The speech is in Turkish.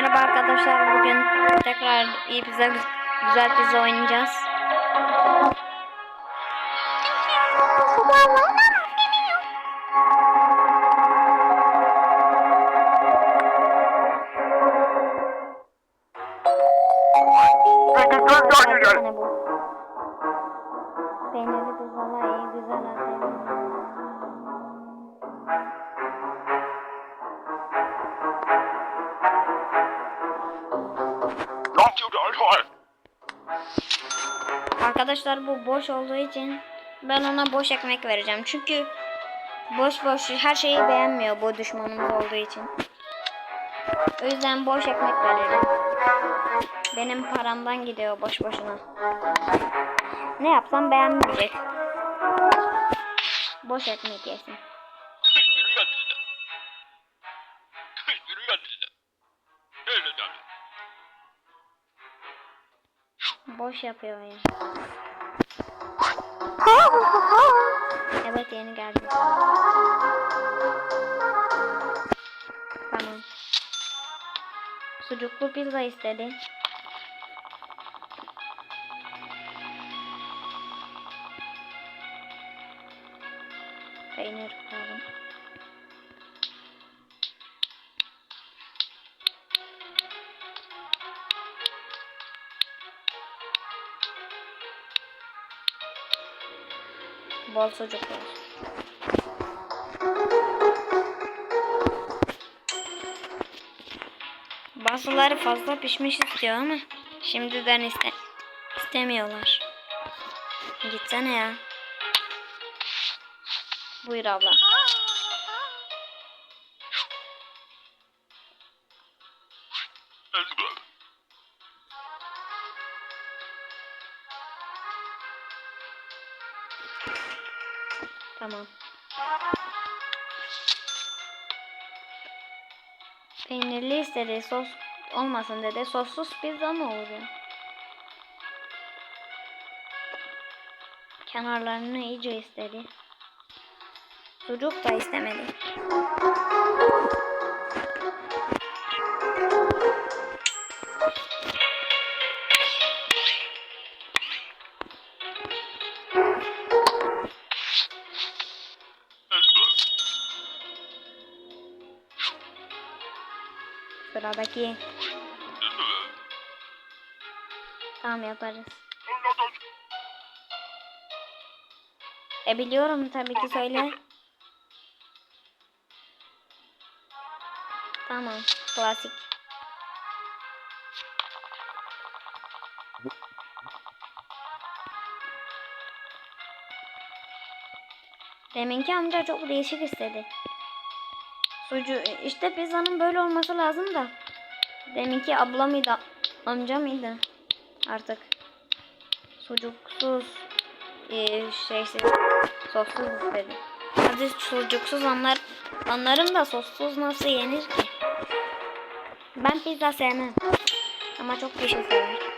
Merhaba arkadaşlar. Bugün tekrar iyi pizza, güzel pizza oynayacağız. Peynirli Arkadaşlar bu boş olduğu için ben ona boş ekmek vereceğim. Çünkü boş boş her şeyi beğenmiyor bu düşmanımız olduğu için. O yüzden boş ekmek veririm. Benim paramdan gidiyor boş boşuna. Ne yapsam beğenmeyecek. Boş ekmek yesin. Boş yapıyor ya. Evet yeni geldi. Tamam. Sucuklu pizza istedi. Peynir koyalım. Sucuk olsun. Bazıları fazla pişmiş istiyor ama şimdiden iste istemiyorlar. Gitsene ya. Buyur abla. Tamam. Peynirli istedi. Sos olmasın dedi. Sossuz pizza mı olur ya? Kenarlarını iyice istedi. Sucuk da istemedi. Sıradaki. Tamam yaparız. E biliyorum tabii ki söyle. Tamam. Klasik. Deminki amca çok değişik istedi. Sucu işte pizzanın böyle olması lazım da. Deminki abla mıydı amca mıydı artık. Sucuksuz ee, şeysiz sossuz istedi. Hadi sucuksuz anlar anlarım da sossuz nasıl yenir ki? Ben pizza sevmem. Ama çok kişi sever.